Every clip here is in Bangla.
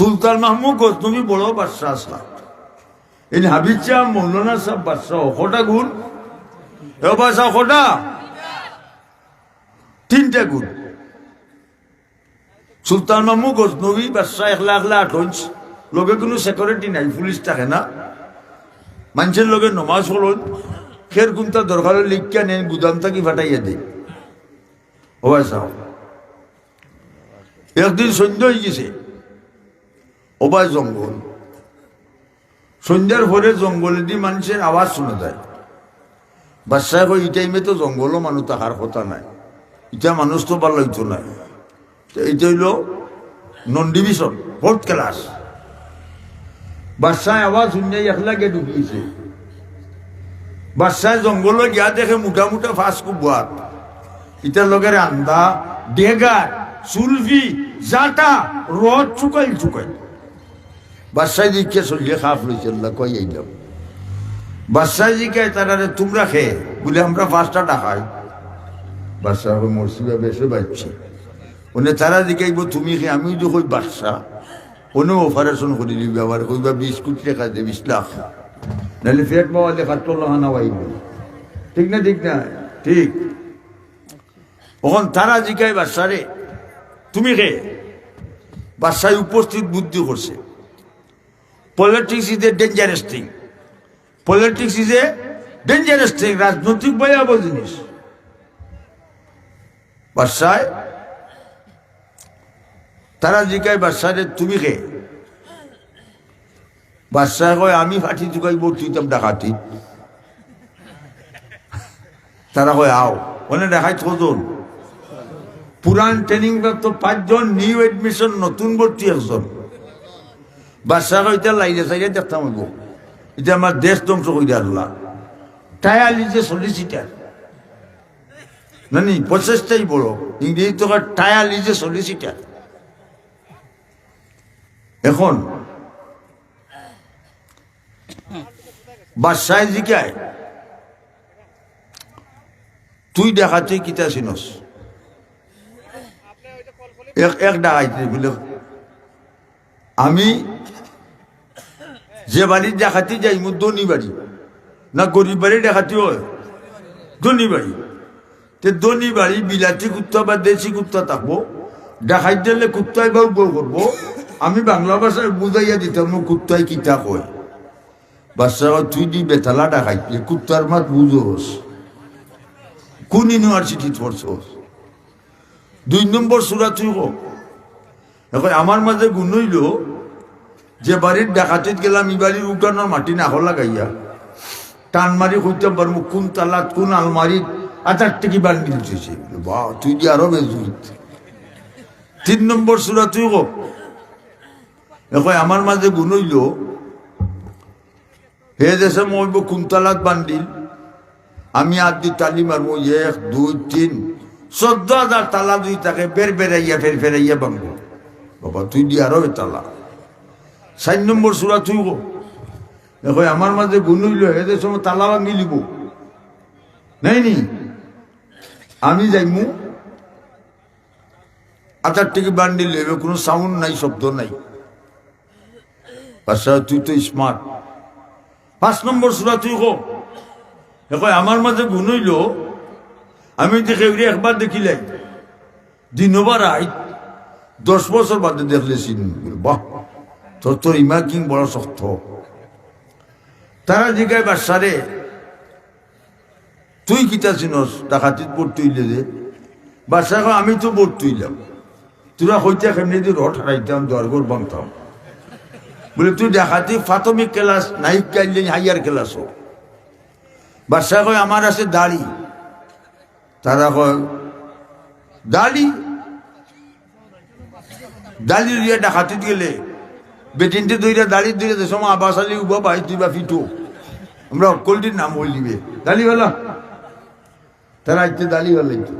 সুলতান মাহমুদ গজনবী বড় বাদশাহ আসলাম এই হাবিজ শাহ মৌলানা সাহ বাদশাহ অখটা গুণ। এ বাদশাহ অখটা? তিনটা গুণ। সুলতান মাহমুদ গজনবী বাদশাহ একলা একলা আঠঞ্চ লগে কোনো সিকিউরিটি নাই, পুলিশ থাকে না। মানুষের লগে নমাজ হলন খের কোনটা দরকার লিখিয়া নেন গুদাম থাকি ফাটাইয়া দেয় ও একদিন সন্ধ্যা হয়ে গেছে ওবায় জঙ্গল। সন্ধ্যার পরে জঙ্গলে দিয়ে মানুষের আওয়াজ শোনা যায়। বাচ্চা কই এই টাইমে তো জঙ্গলও মানুষ থাকার কথা নাই। এটা মানুষ তো ভালো হইতো না তো এইটা হইল নন ডিভিশন ফোর্থ ক্লাস বাচ্চায় আওয়াজ শুনে একলাগে ঢুকিয়েছে বাচ্চায় জঙ্গলে গিয়া দেখে মোটা মোটা ফাঁস কুবাত ইটার লগের আন্দা ডেগার সুলভি জাটা রদ চুকাইল চুকাইল। বাদশাহ জিকে চলিয়ে খাফ লইছে আল্লাহ কই আইলাম বাদশাহ জিকে তারা তোমরা খেয়ে বলে আমরা পাঁচটা টাকাই বাদশাহ মরসিবা বেশে বাচ্ছি ওনে তারা জিকাইব তুমি খেয়ে আমি তো কই বাদশাহ? ওনে অপারেশন করে দিবি আবার কইবা বিশ কোটি টাকা দে, বিশ লাখ। নাহলে ফেট পাওয়া লেখা তোলা হানা পাইব ঠিক না ঠিক না? ঠিক। ওখান তারা জিকাই বাদশারে তুমি কে বাদশাহ উপস্থিত বুদ্ধি করছে। Politics is a dangerous thing politics is a dangerous thing রাজনৈতিক ভয়াবহ জিনিস। বাদশায় তারা জিকাই বাদশারে তুমি কে? বাদশাহ কয়, আমি ফাটি চুকাইব তুইতাম ডাকাতি তারা কয়, আও, ওনে দেখাই ছজন পুরান ট্রেনিং প্রাপ্ত পাঁচজন, নিউ এডমিশন, নতুন ভর্তি একজন। বাচ্চা কইতে লাইলে চাইলে দেখতাম হইব। এটা আমার দেশ ধ্বংস করে আল্লাহ টায়ালি যে সলিসিটার নানি প্রচেষ্টাই বড় ইংরেজি তো টায়ালি যে সলিসিটার এখন। বাদশাহ জিকায়। তুই দেখাতে কিতা চিনস? এক এক ডাকাইতে বলে। আমি যে বাড়ির ডাকাতি যাই মু ধনী বাড়ি। না গরিব বাড়ি ডাকাতি হয়। ধনী বাড়ি। তে ধনী বাড়ি, বিলাতি কুত্তা বা দেশি কুত্তা থাকব। দেখাই দিলে কুত্তাই বা বউ করব আমি বাংলা ভাষায় বুঝাইয়া দিতাম কুত্তাই কিতা কয়। বাচ্চা তুই দি বেতালা ডাকাইতে কুত্তার মাত বুঝোস কোন ইউনিভার্সিটি পড়ছস দুই নম্বর সুরা তুই কো। এখন আমার মাঝে গুণ হইল যে বাড়ির ডাকাতিত গেলাম, ই বাড়ির উঠানোর মাটি না হলা গাইয়া। টান মারি হইতে পারব কোন তালাত, কোন আলমারিত আচার থেকে বান্ডিল দিয়েছে বা, তুই দিয়ে আরও বেজুত তিন নম্বর সুরা তুই কো। এখন আমার মাঝে গুণ হইল। হে দেশে মই কুন্তলাত বান্ডিল? আমি আর দি তালি মারবো, এক, দুই, তিন, চোদ্দ হাজার তালা দুই তাকে বের বেড়াইয়া ফের ফেরাইয়া ভাঙবো বাবা, তুই দি আরও তালা? চার নম্বর তুই গো দেখো, আমার মাঝে গুনুইল এদের সময় তালা ভাঙি লিব। নাই নি? আমি যাইমু। আচার থেকে বান্ডিল লেবে কোনো সাউন্ড নাই, শব্দ নাই। বাচ্চা তুই তো স্মার্ট পাঁচ নম্বর সুরা তুই গো দেখো, আমার মাঝে গুণ হইল, আমি দেখে একবার দেখিলাই দিনবার আই দশ বছর বাদে দেখলে চিন বাহ! তোর তোর ইমাকিং বড় শক্ত। তারা জিগায় বাসারে তুই কিতা চিনস? ডাকাতিত বোট তুইলে যে বাসা আমি তো বোট তুইলাম তোরা হইতে কেমনি দিয়ে রড হারাইতাম দরগর বাংতাম বলে, তুই ডাকাতি প্রাথমিক ক্লাস, নাইক কাইলে হাইয়ার ক্লাস হোক বাদশা কয়, আমার আছে দাড়ি। তারা কয়, দাড়ি? দাড়ি ডাকাতিত গেলে বেটিনতে দুইটা দাড়ি যে সময় আবাস আলী উবা তুই বা ফিটো আমরা অকলটির নাম বই দিবে দাড়িওয়ালা তারা আইতে দাড়িওয়ালা তো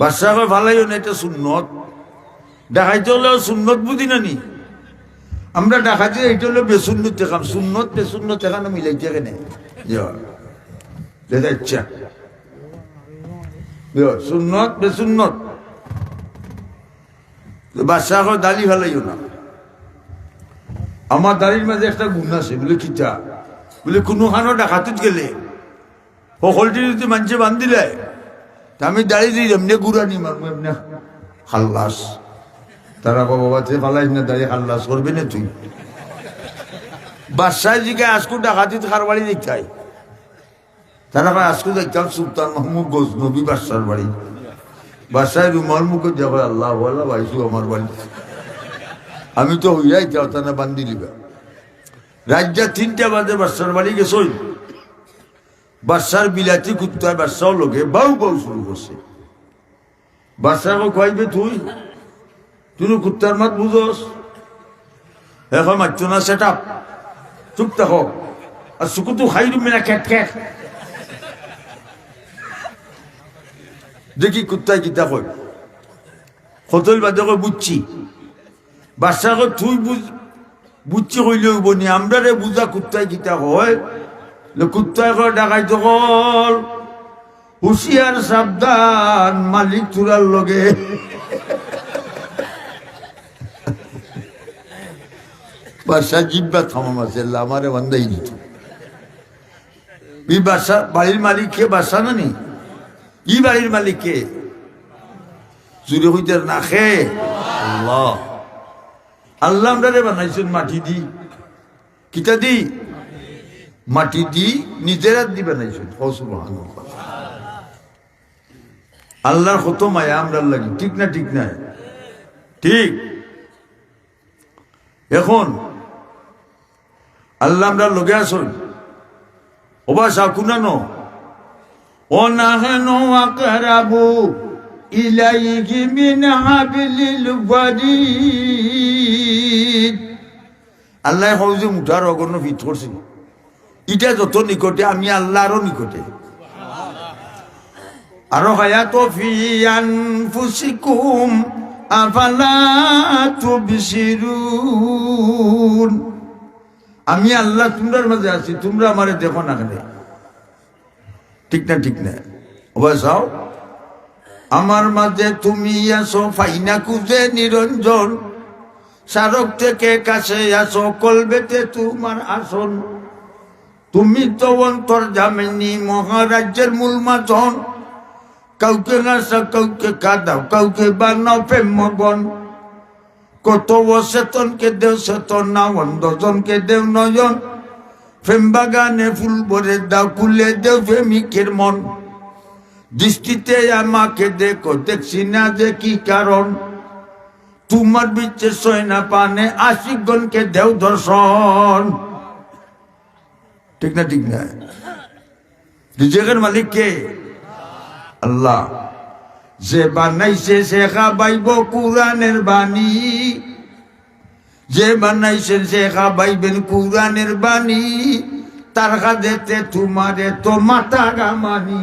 বাদশা কয় ভালাই না, এটা সুন্নত। দেখাইতে হলে সুন্নত বুঝি না নি? আমরা ডাকাতি এইটা হলো বেসুন্নত দেখাম। সুন্নত, বেসুন্নত দেখানো মিলাইতে কেনে? দেখা ইচ্ছা সুন্নত, বেসুন্নত। বাদশাহ দালি ফেলাইও না। আমার দাড়ির মাঝে একটা গুণ আছে, বলে কিতা বলে কোনো খানো ডাকাতিত গেলে। সকলটি যদি মানুষে বান্ধিলে আমি দাড়ি দিই এমনি গুড়া নি মারবো এমনি খাল্লাস। তারা বাবা বাচ্চা ফালাইস না দাঁড়িয়ে খাল্লাস করবি না তুই? বাদশাহ জিকে আজকু ডাকাতিত খার বাড়ি দেখতে তারা কয়, আজকু দেখতাম সুলতান মাহমুদ গোস নবী বাদশার বাড়ি। বাদশাহ রুমাল মুখে দেখো আল্লাহ আল্লাহ ভাইসু আমার বাড়ি। আমি তো হইয়াই যাও বান্ধি দিবা রাজ্যা তিনটা বাজে, বাদশার বাড়ি গেছই বাদশার বিলাতি কুত্তায় বাদশাও লোকে, বাউ বাউ শুরু করছে। বাদশাকে কইবে, তুই তুই কুত্তার মাত বুঝোস? এখন মারছ না সেট চুপ থাকো। আর সুকুতু খাই রুমি না ক্যাট ক্যাট দেখি কুত্তায় কিতা কই কতল বাদে বুঝছি। বাচ্চাকে তুই বুঝ বুঝছি কইলে হইব নি? আমরা রে বুঝা কুত্তায় কিতা লে কুত্তায় কয় ডাকাই তো কল হুশিয়ার সাবধান মালিক চুরার লগে। বাসা জিব্বা থামাম আছে আমারে বান্ধাই দিত এই বাসা বাড়ির মালিক কে বাসা না নি? ই বাড়ির মালিক কে? চুরি হইতে না খে আল্লাহ। আল্লাহ আমরা বানাইছেন, মাটি দি। কিতা দি? মাটি দি, নিজেরা দি বানাইছেন। আল্লাহর কত মায়া আমরা লাগি। ঠিক না ঠিক না ঠিক। এখন আল্লাহ আমরা লগে আসুন ওবা সাকুনানো ও নাহানো আকরাবু। ইলাইহি মিন হাবলিল ওয়ারিদ আল্লাহ হউজে মুঠার অগণ্য ফিট করছে। ইটা যত নিকটে, আমি আল্লাহরও নিকটে। আরও হায়াত ফি আনফুসিকুম, আফালা তুবসিরুন আমি আল্লাহ তোমরার মাঝে আছি, তোমরা আমারে দেখো না কেন? ঠিক না ঠিক না। অবশ্যাও আমার মাঝে তুমি আসো, ফাইনা কুজে নিরঞ্জন। সারক থেকে কাছে আসো, কলবেতে তোমার আসন। তুমি তো অন্তর জামেনি, মহারাজ্যের মূল মাথন কাউকে নাসা কাউকে কাদাও, কাউকে বানাও প্রেম মগন কত অচেতনকে দেও চেতন, না অন্ধজনকে দেও নয়ন। প্রেম বাগানে ফুল ভরে দাও, কুলে দেও প্রেমিকের মন। দৃষ্টিতে আমাকে দেখো, দেখছি না যে কি কারণ। তোমার বিচ্ছে সয়না পানে আশিকগণকে দেও দর্শন। ঠিক না ঠিক না? রিজেকের মালিক কে? আল্লাহ। যে বানাইছে সে খাবাইব কুরআনের বাণী। যে বানাইছেন সে খাবাইবেন কুরআনের বাণী। তার কাদেতে তোমারে তো মাতা গামানি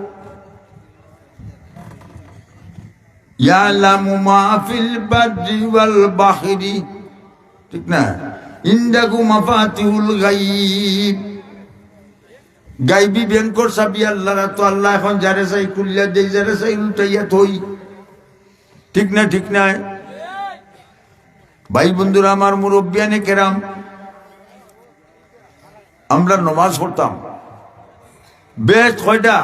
ইয়ালামু মা ফিল বাদরি ওয়াল বাহরি ঠিক গাইব ব্যাংকর চাবি আল্লাহরা তো আল্লাহ এখন যারে চাই খুললে দেই যারে চাই উল্টাইয়া থই ঠিক না ঠিক না؟ ভাই বন্ধুরা আমার মুরব্বিয়ানে কেরাম আমরা নমাজ পড়তাম বেশ কয়টা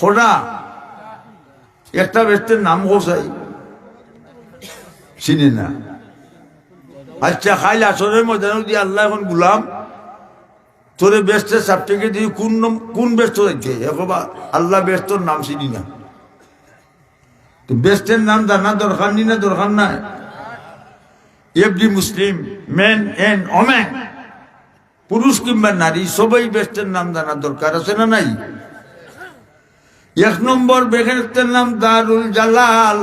কটা একটা বেস্টের নাম গোসাই। চিনি না। আচ্ছা খাইলে আসরের মধ্যে দিয়ে আল্লাহ এখন গুলাম। তোরে বেস্টের সার্টিফিকেট দিয়ে কোন কোন ব্যস্ত যাচ্ছে একবা আল্লাহ ব্যস্তর নাম চিনি না। তো বেস্টের নাম জানা দরকার নি না, দরকার নাই? Every Muslim men and women পুরুষ কিংবা নারী, সবাই বেস্টের নাম জানা দরকার আছে না নাই? এক নম্বর বেগের নাম দারুল জালাল,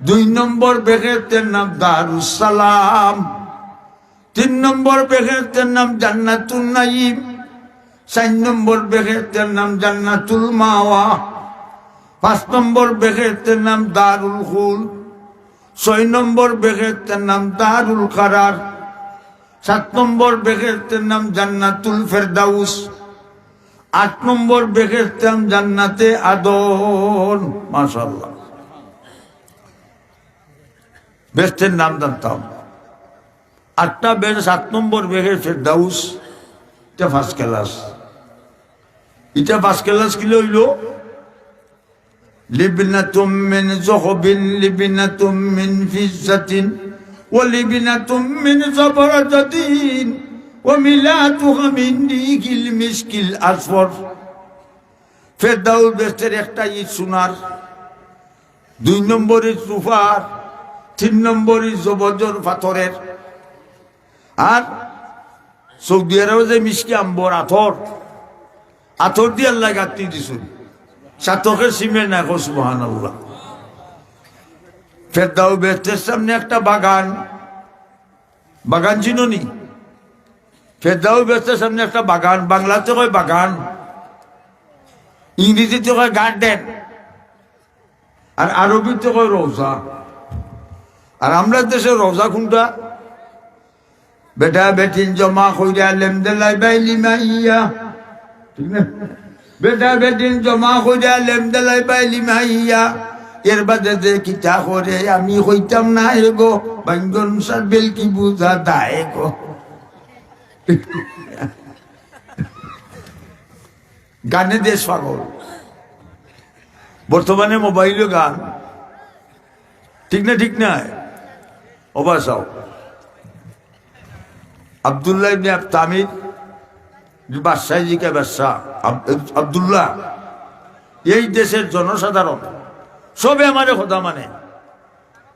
দুই নম্বর বেগের নাম দারুস সালাম, তিন নম্বর বেহেস্তের নাম জান্নাতুল নাইম চার নম্বর বেহেস্তের নাম জান্নাতুল মাওয়া, পাঁচ নম্বর বেহেস্তের নাম দারুল হুল, ছয় নম্বর বেহেস্তের নাম দারুল কারার, সাত নম্বর বেহেস্তের নাম জান্নাতুল ফেরদাউস। আট নম্বর বেহেস্তের নাম জান্নাতে আদন মাশাল্লাহ বেস্টের নাম জানতাম আটটা বের সাত নম্বর বেগের ফেরদাউস এটা ফার্স্ট ক্লাস এটা ফার্স্ট ক্লাস কি হইল লিবনাতুম মিন যহবিন লিবনাতুম মিন ফিজ্জাতিন ولبنة من زبرجة وملاتها من ديك المسك الأصفر ফেরদাউল বেস্টের একটা ইট সোনার দুই নম্বরের সুফার তিন নম্বরের জবজর পাথরের আর সৌদি আরবে যে মিষ্টি আম্বর আথর আথর দিয়ে আল্লাহ গাঁথনি দিছুন সাতকের সিমেন্ট না সুবাহান আল্লাহ ফেরদাউ বেস্টের সামনে একটা বাগান বাগান চিনি ফেরদাউ বেস্টের সামনে একটা বাগান, বাংলাতে কয় বাগান, ইংরেজিতে কয় গার্ডেন আর আরবিতে কয় রোজা। আর আমরা দেশে রোজা কোনটা? বেটা, বেটিন জমা কইরা লেমদেলাই বাইলি মাইয়া ঠিক না বেটা, বেটিন জমা কইরা লেমদেলাই বাইলি মাইয়া এর বাদে যে কিতা করে আমি কইতাম না, এগো বাঙ্গন সার বেল কি বুঝা দায় গো। গানে দেশ পাগল বর্তমানে মোবাইলে গান। ঠিক না ঠিক না অবাসাও আবদুল্লাহ ইবনে তামির বাদশাহ জিকে বাদশাহ, আব- আবদুল্লাহ, এই দেশের জনসাধারণ, সবে আমারে খোদা মানে।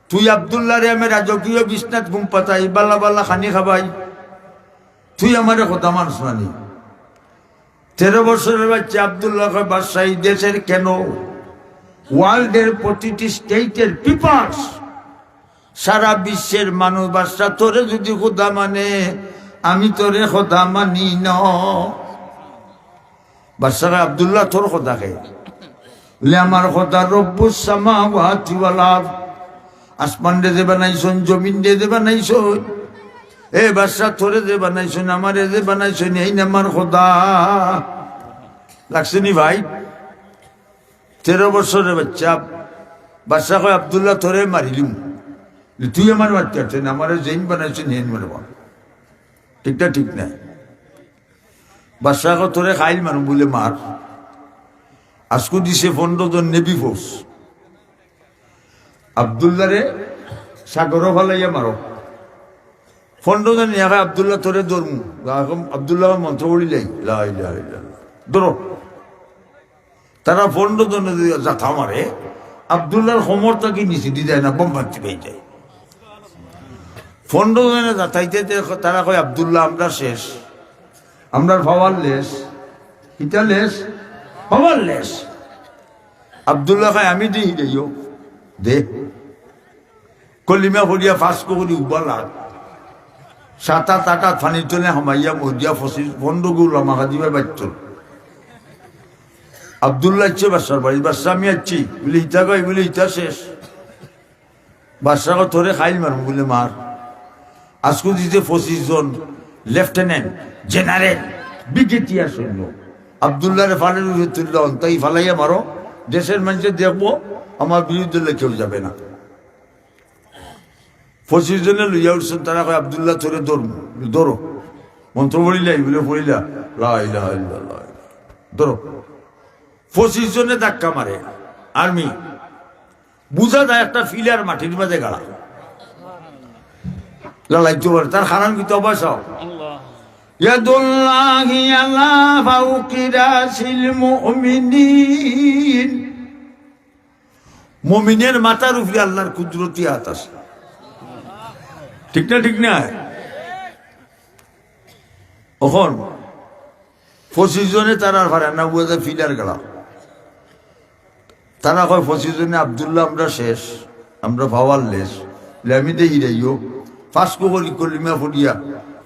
তুই আবদুল্লাহ রে আমি রাজকীয় বিশ্বনাথ ঘুম পাতাই, বাল্লা বাল্লা খানি খাবাই। তুই আমারে খোদা মানুষ মানি তেরো বছরের বাচ্চা আবদুল্লাহ বাদশাহ দেশের কেন? ওয়ার্ল্ডের প্রতিটি স্টেটের পিপার্স সারা বিশ্বের মানুষ বাদশাহ, তোরে যদি খোদা মানে আমি তোরে খোদা মানি ন। বাদশাহ আবদুল্লাহ, তোর খোদা কে? বলে আমার খোদা রব্বুস সামাওয়াতি ওয়াল আরদ। আসমান দে বানাইছন জমিন দে দে বানাইছন এ বাদশাহ, তোরে দে বানাইছন আমারে দে বানাইছন এই না আমার খোদা। লাগছে নি ভাই? তেরো বছরের বাচ্চা। বাদশাহ কয়, আবদুল্লাহ, তোরে মারিলিম তুই আমার বাচ্চা আছেন আমার জৈন বানাইছেন হেন মারব। ঠিকটা ঠিক না বাদশাহ তোরে খাইল মানুষ বলে মার। আজকু দিছে পনেরো জন নেভি ফোর্স আবদুল্লাহ রে সাগর ফালাইয়া মারো। পনেরো জন ইয়াকে আবদুল্লাহ তোরে ধরমু। এখন আবদুল্লাহ মন্ত্র যাই লাই লাই ধরো। তারা পনেরো জন যাথা মারে, আবদুল্লাহর সমর্থ কি নিচে দি যায় না বোমবাতি পেয়ে যায়। পনেরো জনে যাতাইতে তারা কয়, আবদুল্লাহ, আমরা শেষ। আমরা ভাবার লেস কিতা লেস ভাবার লেস আবদুল্লাহ কয়, আমি দিই দেইও দে। কলিমা ফরিয়া ফাঁস করি উবালা সাত আট ফানি তোলে হামাইয়া মরিয়া ফসি পনেরো গুল দিবে বাচ্চল। আবদুল্লাহ ইচ্ছে বাসার বাড়ি বাসা আমি আছি বলে ইটা কই বলে ইটা শেষ। কয়, তোরে খাইল মারুম বলে মার। আজকে দিতে পঁচিশ জন লেফটেন্যান্ট জেনারেল ব্রিগেডিয়ার সৈন্য আবদুল্লাহ উঠে তুলল তাই ফালাইয়া মারো। দেশের মানুষের দেখব আমার বিরুদ্ধে কেউ যাবে না। পঁচিশ জনে লইয়া উঠছেন তারা কয় আবদুল্লাহ তোরে ধরব ধরো মন্ত্র পড়িলাই বলে পড়িলা লা ইলাহা ইল্লাল্লাহ ধরো পঁচিশ জনে ধাক্কা মারে আর্মি বুঝা যায় একটা ফিলার মাটির মাঝে গাড়া লালাইতে পারে তার খারান কিন্তু অবশ্য يد الله على فوق راس المؤمنين মমিনের মাথার উপরে আল্লাহর কুদরতি হাত আছে ঠিক না ঠিক না? ওখন পঁচিশ জনে তারা ভাড়া না বুঝে ফিলার গেলাম তারা কয়, পঁচিশ জনে আবদুল্লাহ, আমরা শেষ, আমরা পাওয়ার লেস আমি দেখি যাইও ফাঁস করি কলিমা ফরিয়া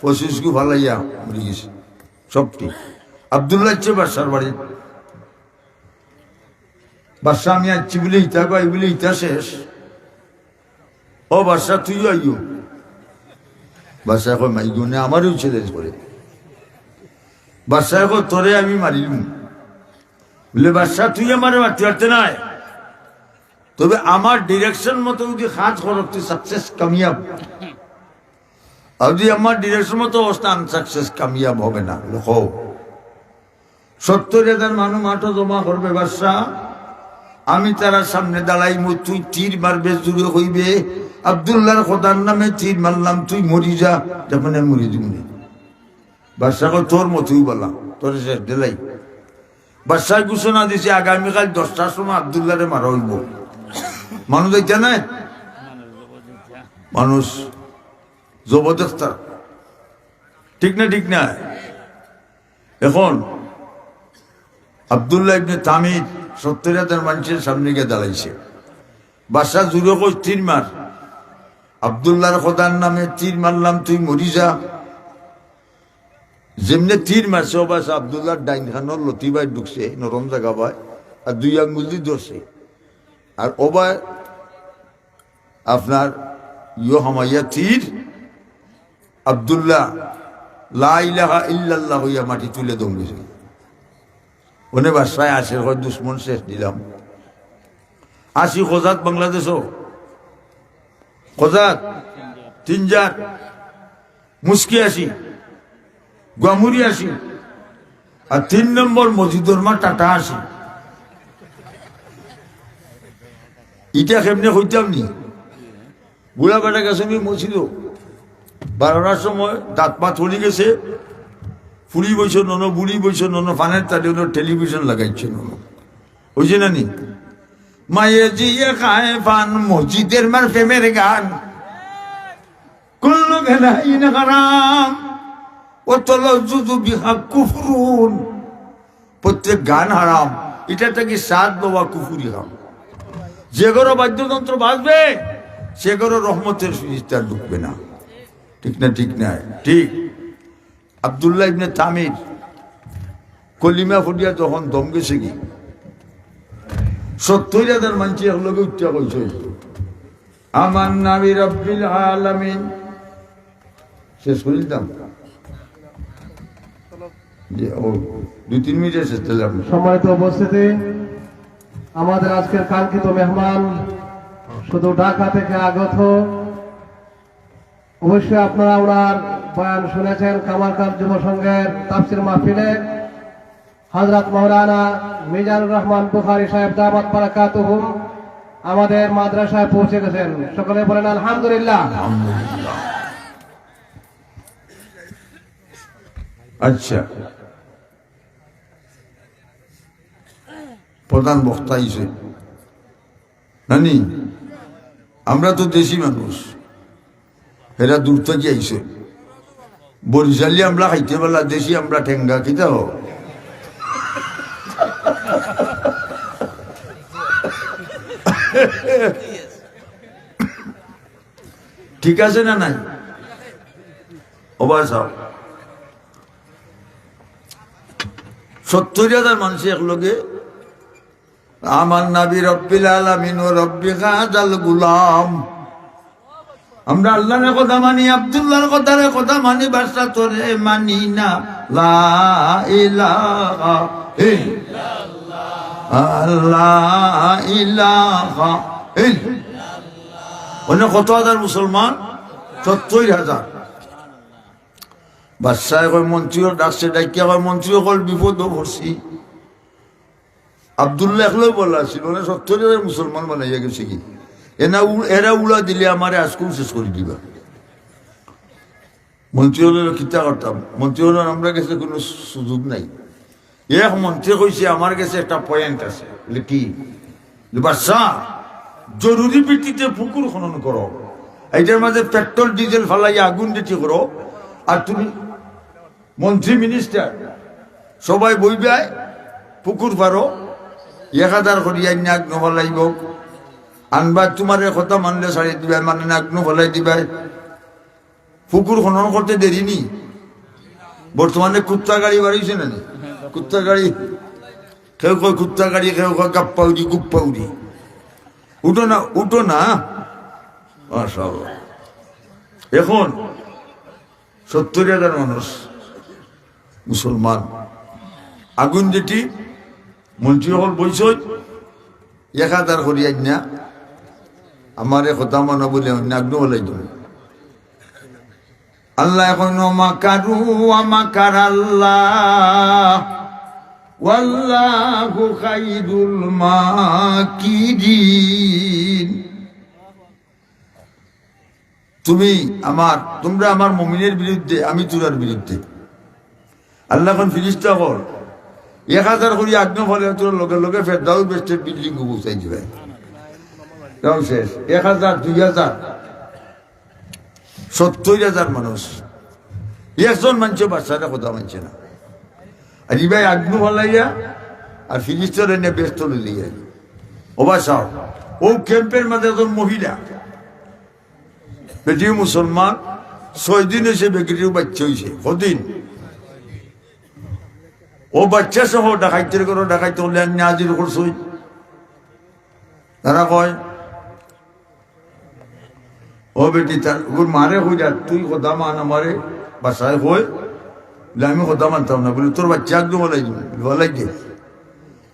পঁচিশ গু ফালাইয়া মরে গেছে। সবটি আবদুল্লাহ ইচ্ছে বাসার বাড়ি। বাসা আমি আসছি বলে ইতা কয়, বলে ইতা শেষ। ও বাসা তুই আইও। বাসা কয়, মাই গুনে আমারও ছেলে করে বাসা কয়, তোরে আমি মারিলুম। বলে বাসা তুই আমার মারতে নাই। তবে আমার ডিরেকশন মতো যদি কাজ করো তুই সাকসেস কামিয়াব। আর যদি আমার ডিরেকশন মতো অবস্থা আনসাকসেস কামিয়াব হবে না। লোক সত্তর হাজার মানুষ মাঠও জমা করবে বাদশা আমি তারা সামনে দাঁড়াইমু, তুই তীর মারবে, জুড়ে হইবে। আবদুল্লাহর খোদার নামে তীর মারলাম তুই মরি যা। তখন আমি মরি দিবনি বাদশা কয়, তোর মতোই বললাম তোর শেষ দিলাই। বাদশাহ ঘোষণা দিছে আগামীকাল দশটার সময় আবদুল্লাহরে মারা হইব। মানুষ দেখতে নাই মানুষ জবরদস্ত। ঠিক না ঠিক না? এখন আবদুল্লাহ ইবনে তামিদ সত্তর হাজার মানুষের সামনে গিয়ে দাঁড়াইছে। বাসা জুড়ে কই তীর মার আবদুল্লাহর খোদার নামে তীর মারলাম, তুই মরি যা। যেমনে তীর মারছে, ও বাস আবদুল্লাহর ডাইন খানোর লতিবাই ঢুকছে, নরম জায়গা পায় আর দুই আঙ্গুল দিয়ে ধরছে। আর ওবার আপনার ইয়ো হামাইয়া তীর, আবদুল্লাহ লা ইলাহা ইল্লাল্লাহ হইয়া মাটি তুলে দৌড়েছে ওনে বাসায় আসে হয় দুশ্মন শেষ দিলাম। আসি খোজাত বাংলাদেশও খোজাত তিনজার মুস্কি আসি গুয়ামুরি আসি আর তিন নম্বর মসজিদর মা টাটা আসি ইটা কেমনে হইতাম নি? বুড়া বেটা গেছে আমি মসজিদ। বারোটার সময় দাঁত পা চলে গেছে। ফুড়ি বইছ নন বুড়ি বইছ নন ফানের তাদের টেলিভিশন লাগাইছে নন বুঝছে না নি? মায়ে জিয়ে খায় ফান, মসজিদের মার প্রেমের গান। কুল্লু ঘেনাইন হারাম ও তল জুদু বিহা কুফরুন। প্রত্যেক গান হারাম, এটা থেকে সাত বাবা কুফুরি হাম যে ঘরো বাদ্যযন্ত্র বাজবে, সে ঘরো রহমতের সুজিতা ঢুকবে না। ঠিক না ঠিক না? ঠিক। আবদুল্লাহ ইবনে তামির, কলিমা ফুটিয়া তখন দম গেছে কি? সত্তর হাজার মানুষ একলগে উঠতে কইছে। আমার নাবি রব্বিল আলামিন। শেষ করে দিতাম? দুই, তিন মিনিট শেষ আপনি। সম্মানিত উপস্থিতি, আমাদের আজকের কাঙ্ক্ষিত মেহমান শুধু ঢাকা থেকে আগত। অবশ্যই আপনারা ওনার বয়ান শুনেছেন কামারকার যুব সংঘের তাফসির মাহফিলে। হজরত মৌলানা মিজানুর রহমান বুখারি সাহেব দামাত বারাকাতুহুম আমাদের মাদ্রাসায় পৌঁছে গেছেন। সকলে বলেন, আলহামদুলিল্লাহ। আচ্ছা। প্রধান বক্তা হিসেবে নানি, আমরা তো দেশি মানুষ। এরা দূর থেকে আইছে। বরিশালি আমরা খাইতে পারলা, দেশি আমরা ঠেঙ্গা কিতা হো ঠিক আছে না নাই? অবাস সত্তর হাজার মানুষ একলগে। আমার নাবি রব্বিল আলামিন ও রব্বি খাজাল গুলাম। আমরা আল্লাহর কথা মানি, আব্দুল্লাহর কথার কথা মানি, বাসা তোরে মানি না। লা ইলাহা ইল্লাল্লাহ। অন্য কত হাজার মুসলমান? সত্তর হাজার। বাদশাহ কয়, মন্ত্রীও ডাকছে, ডাকিয়া কয় মন্ত্রী অকল বিপদও পড়ছি। আবদুল্লাহ একলাই বলা ছিল না সত্তর হাজার মুসলমান বানাইয়া গেছে কি? এনা এরা উড়া দিলে আমার আজকুল শেষ করে দিবা। মন্ত্রী হলে কিতা করতাম? মন্ত্রী হলে আমরা কাছে কোনো সুযোগ নাই। এক মন্ত্রী কইছে, আমার কাছে একটা পয়েন্ট আছে। কি? বাদশাহ জরুরি ভিত্তিতে পুকুর খনন করো। এইটার মাঝে পেট্রোল, ডিজেল ফালাই আগুন দিতে করো, আর তুমি মন্ত্রী মিনিস্টার সবাই বইবে, পুকুর পারো, এক হাজার করি আইন আগ্ন ফলাইব। আনবা তোমার কথা মানলে ছাড়ি দিবে মানে আগ্ন ফলাই দিবাই পুকুর খনন করতে দেরি নি। বর্তমানে কুত্তা গাড়ি বাড়িছে নি? কুত্তা গাড়ি কেউ কয় কুত্তা গাড়ি কেউ কয় কাপ্পাউরি, কুপ্পাউরি। উঠো না উঠো না। এখন সত্তর হাজার মানুষ মুসলমান। আগুন যেটি, মন্ত্রী হল বইস এক হাজার করি আজ না আমার কথা মানা বলে অন্য আগ্ন বলাই তুমি আল্লাহ এখন মাকারু আমাকার আল্লাহ। ওয়াল্লাহু খাইরুল মাকিরিন। তুমি আমার, তোমরা আমার মমিনের বিরুদ্ধে, আমি তোরার বিরুদ্ধে। আল্লাহ এখন ফিরিস্তা কর। এক হাজার করি আগ্ন ফলে তোর লগে লগে ফেরদাউস বেস্টের বিল্ডিং পৌঁছাই দিবে। শেষ। এক হাজার, দুই হাজার। সত্তর হাজার মানুষ। একজন মানছে বাচ্চারা কথা মানছে না। আর ইবাই আগ্ন ফলাইয়া আর ফিরিস্তার এনে ব্যস্ত লইয়া ও বাসাও ও ক্যাম্পের মাঝে একজন মহিলা। বেটি মুসলমান ছয় দিন হয়েছে বেটির বাচ্চা হয়েছে কদিন? ও বাচ্চা সহ ডাকাইতে করো ডাকাইতে হলে আমি হাজির করছই। তারা কয় ও বেটি, তার ওর মারে হই যা? তুই কথা মান আমারে বাসায় বলে আমি কথা মানতাম না। বলে, তোর বাচ্চা একদম বলাই বলাই দে।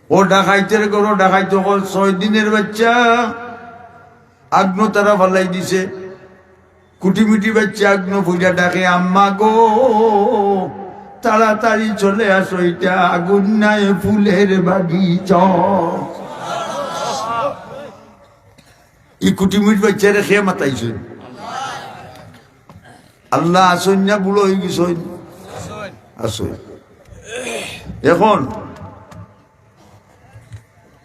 ও ডাকাইতে করো ডাকাইতে কর ছয় দিনের বাচ্চা। আগ্ন তারা ফালাই দিছে। কুটিমিটি বাচ্চা আগ্ন পূজা ডাকে, আম্মা গো, তাড়াতাড়ি চলে আসো এটা আগুন নাই, ফুলের বাগিচ। ই কুটিমিট বাচ্চারে খেয়ে মাতাইছে আল্লাহ আসন না বুড়ো হয়ে গেছেন আসুন এখন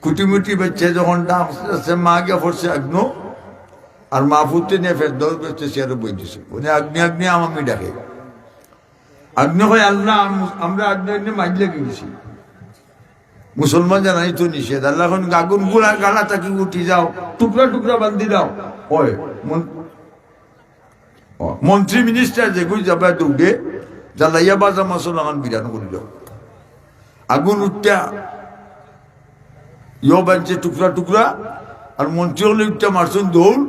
কুটিমুটি বাচ্চা যখন ডাক আসছে মা গিয়া পড়ছে আগ্ন, আর মা ফুটতে নিয়ে ফের দৌড় বেসতে চেয়ারে বই দিছে। উনি আগ্নি আগ্নি আমি ডাকে। আগ্নি হয় আল্লাহ আম- আমরা আগ্নি আগ্নি মাইলে গেছি। মুসলমান জানাই তো নিষেধ। আল্লাহ এখন আগুন গুড়া গালা তাকে উঠি যাও, টুকরা টুকরা বান্ধি দাও। হয় মন- মন্ত্রী মিনিস্টার যেগুলি যাবে দৌড়ে জ্বালাইয়া বাজা মাসল আমার বিরান করিল আগুন উঠটা ইয় বানছে টুকরা টুকরা, আর মন্ত্রী হলে উঠটা মারছেন দৌড়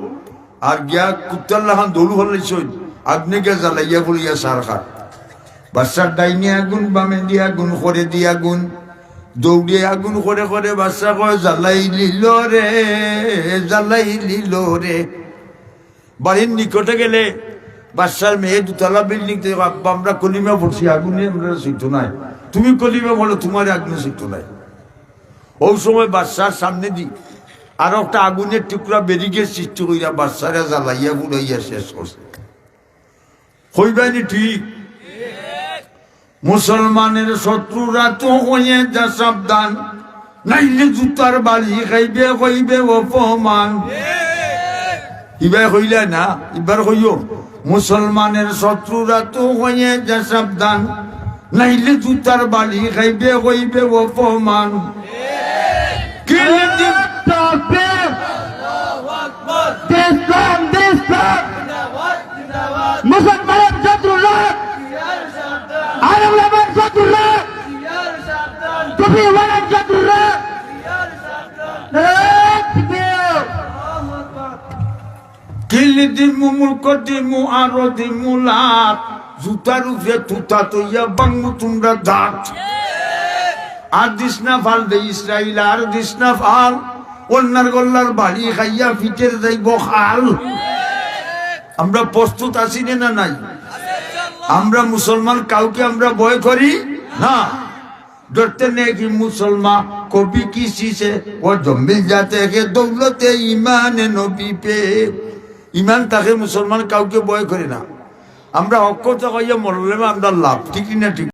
আর গিয়া কুত্তার লাখান দৌড় হলাইছেন। আগ্নে গিয়া জ্বালাইয়া বলিয়া সার খাট বাচ্চার ডাইনে আগুন, বামে দিয়ে আগুন করে দিয়ে আগুন। দৌড়িয়ে আগুন করে করে বাচ্চা কয়, জ্বালাই লিল রে, জ্বালাই লিল রে। বাড়ির নিকটে গেলে বাচ্চার মেয়ে দুতলা বিল্ডিং থেকে আমরা কলিমা পড়ছি, আগুনে আমরা শিখতো নাই। তুমি কলিমা বলো তোমার আগুনে শিখতো নাই। ওই সময় বাচ্চার সামনে দি, আর একটা আগুনের টুকরা বেরিয়ে সৃষ্টি কইরা বাচ্চারা জ্বালাইয়া বুড়াইয়া শেষ করছে। হইবানি ঠিক মুসলমানের শত্রুরা তো হয়ে যা সাবধান। নাইলে জুতার বাড়ি খাইবে কইবে অপমান। ইবার হইলে না এবার হইও। মুসলমানের শত্রুরা তো হয়ে যা সাবধান। নাইলে জুতার বাড়ি খাইবে কইবে অপমান। কিলে দিন তাকবীর দেশপ্রেম দেশপ্রেম মুসলমানের শত্রুরা আরবের শত্রুরা কিলি দিমু মুলক দিমু আরও দিমু লাত জুতার উপরে তুতা তৈয়া বাংমু তোমরা দাঁত আর দিস না ফাল দে ইসরাইল আর দিস না ফাল অন্যার গল্লার বাড়ি খাইয়া ফিটের যাইব খাল আমরা প্রস্তুত আছি না নাই আমরা মুসলমান কাউকে আমরা ভয় করি না डरते नहीं कि मुसलमान को भी किसी से वो जो मिल जाते हैं दौलत ईमान नबी पे ইমান তাকে মুসলমান কাউকে ভয় করে না আমরা অক্ষত হইয়া মরলে আমরা লাভ ঠিক না ঠিক